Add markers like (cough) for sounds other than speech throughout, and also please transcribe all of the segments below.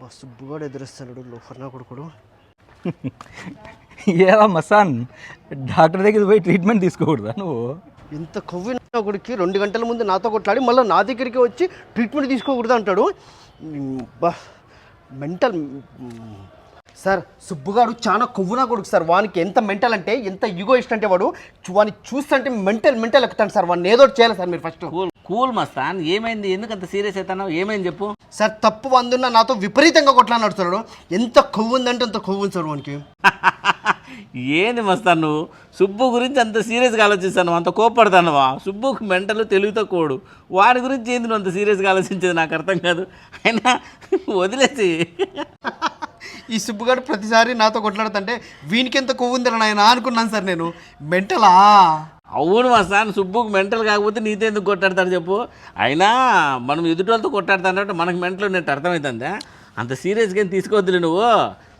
బా సుబ్బుగాడు ఎదురొస్తాడు లోఫర్ నా కొడుకుడు. (laughs) ఏవా మసాన్ డాక్టర్ దగ్గర పోయి ట్రీట్మెంట్ తీసుకోకూడదా నువ్వు? ఇంత కొవ్విన నా కొడుక్కి రెండు గంటల ముందు నాతో కొట్లాడి మళ్ళీ నా దగ్గరికి వచ్చి ట్రీట్మెంట్ తీసుకోకూడదు అంటాడు? బా మెంటల్ సార్ సుబ్బుగాడు చాలా కొవ్వునా కొడుకు సార్. వానికి ఎంత మెంటల్ అంటే ఎంత యుగో ఇష్టం అంటే వాడు వాని చూస్తుంటే మెంటల్ మెంటల్ ఎక్కుతాడు సార్. వాడిని ఏదో చేయాలి సార్ మీరు ఫస్ట్. కూల్ మస్తాన్ ఏమైంది? ఎందుకు అంత సీరియస్ అవుతున్నావు ఏమైంది చెప్పు. సార్ తప్పు వందున్న నాతో విపరీతంగా కొట్లాడినాడు సార్ వాడు. ఎంత కొవ్వు ఉందంటే అంత కొవ్వు ఉంది సార్ వానికి. (laughs) ఏంది మస్తాన్ నువ్వు? సుబ్బు గురించి అంత సీరియస్గా ఆలోచిస్తాను అంత కోపడతానువా సుబ్బుకు మెంటలు తెలివితో కోడు. వాడి గురించి ఏంది నువ్వు అంత సీరియస్గా ఆలోచించేది? నాకు అర్థం కాదు. అయినా వదిలేసి. (laughs) ఈ సుబ్బుగాడు ప్రతిసారి నాతో కొట్లాడుతుంటే వీనికి ఎంత కొవ్వు ఆయన అనుకున్నాను సార్ నేను. మెంటలా? అవును మస్తాన్ సుబ్బుకు మెంటల్ కాకపోతే నీతో ఎందుకు కొట్టాడతాడు చెప్పు. అయినా మనం ఎదుటి వాళ్ళతో కొట్టాడుతానంటే మనకు మెంటల్ ఉన్నట్టు అర్థమవుతుందా అంత సీరియస్గా ఏం తీసుకోవద్దులే నువ్వు.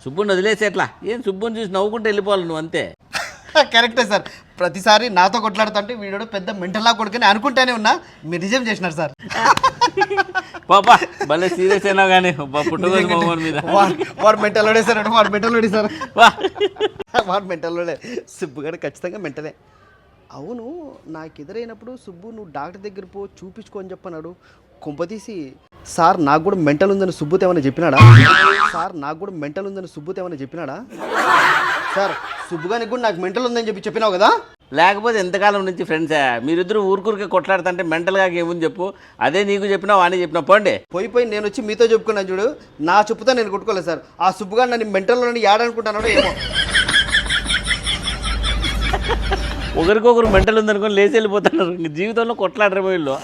సుబ్బుని వదిలేసి ఎట్లా? ఏం సుబ్బుని చూసి నవ్వుకుంటూ వెళ్ళిపోవాలి నువ్వు అంతే. (laughs) కరెక్టే సార్. ప్రతిసారి నాతో కొట్లాడుతుంటే వీడు పెద్ద మెంటల్లా కొడుకుని అనుకుంటానే ఉన్నా మీరు నిజం చేసినారు సార్. (laughs) పాపా భలే సీరియస్ అయినా కానీ పుట్టుకోదు మమ్మల్ని మీద. వాడు- వాడు మెంటల్లోడే సార్ వాడు మెంటల్లోడే సార్. వా. వాడు మెంటల్లోడే సుబ్బుగాడు ఖచ్చితంగా మెంటలే. అవును నాకు ఎదురైనప్పుడు సుబ్బు నువ్వు డాక్టర్ దగ్గర పో చూపించుకో అని చెప్పన్నాడు. కుంపతీసి సార్ నాకు కూడా మెంటల్ ఉందని సుబ్బుతో ఏమైనా చెప్పినాడా? సార్ నాకు కూడా మెంటల్ ఉందని సుబ్బుతో ఏమైనా చెప్పినాడా? సార్ సుబ్బుగానికి కూడా నాకు మెంటల్ ఉందని చెప్పి చెప్పినావు కదా? లేకపోతే ఎంతకాలం నుంచి ఫ్రెండ్సే మీరిద్దరు ఊరుకూరికే కొట్లాడుతుంటే మెంటల్గా ఏముంది చెప్పు. అదే నీకు చెప్పినా వాణి చెప్పినా పోండి. పోయి పోయి నేను వచ్చి మీతో చెప్పుకున్నాను చూడు. నా చెప్పుతో నేను కొట్టుకోలేదు సార్. ఆ సుబ్బుగా నన్ను మెంటల్లో యాడనుకుంటానో ఏమో. ఒకరికొకరు మెంటలు ఉందనుకొని లేచి వెళ్ళిపోతున్నారు. జీవితంలో కొట్లాడరు వీళ్ళు.